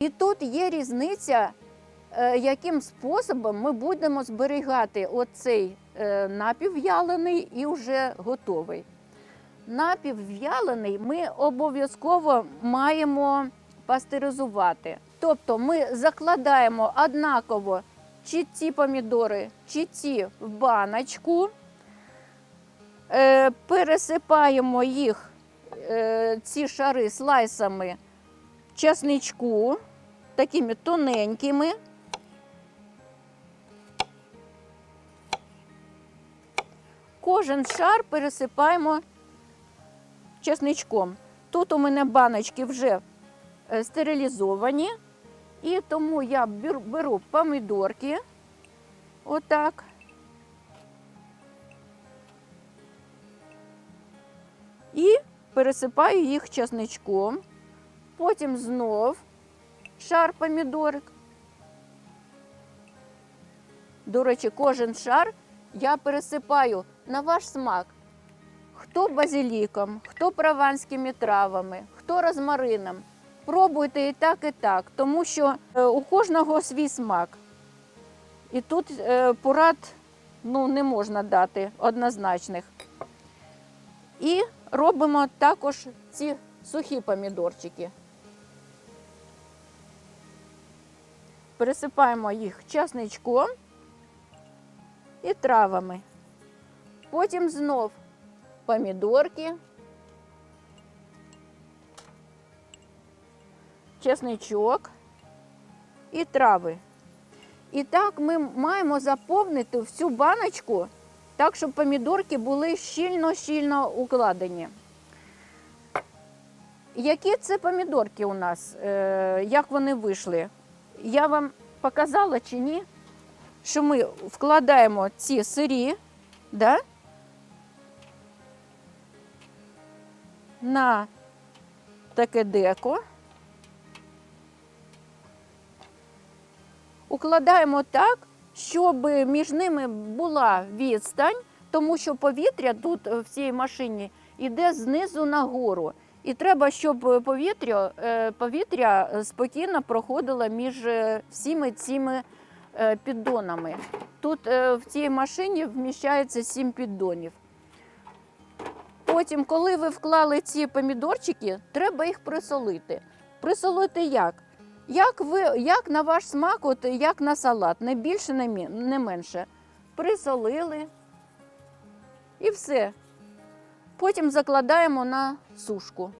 І тут є різниця, е, яким способом ми будемо зберігати оцей е, напівв'ялений і вже готовий. Напівв'ялений ми обов'язково маємо пастеризувати. Тобто ми закладаємо однаково чи ці помідори, чи ці в баночку, е, пересипаємо їх, ці шари слайсами часничку, такими тоненькими. Кожен шар пересипаємо чесничком. Тут у мене баночки вже е, стерилізовані, і тому я беру помідорки, отак. І пересипаю їх чесничком. Потім знов шар помідорик. До речі, кожен шар я пересипаю на ваш смак. Хто базиліком, хто прованськими травами, хто розмарином. Пробуйте і так, і так, тому що е, у кожного свій смак. І тут е, порад ну, не можна дати однозначних. І робимо також ці сухі помідорчики. Пересипаємо їх часничком і травами. Потім знов помідорки, чесничок і трави. І так ми маємо заповнити всю баночку так, щоб помідорки були щільно-щільно укладені. Які це помідорки у нас? Е, як вони вийшли? Я вам показала чи ні, що ми вкладаємо ці сирі, да? на таке деко. Укладаємо так, щоб між ними була відстань, тому що повітря тут в цій машині йде знизу нагору. І треба, щоб повітря, е, повітря е, спокійно проходило між е, всіми цими піддонами. Тут в цій машині вміщається 7 піддонів. Потім, коли ви вклали ці помідорчики, треба їх присолити. Присолити як? Як, ви, як на ваш смак, от як на салат, не більше, не менше. Присолили і все. Потім закладаємо на сушку.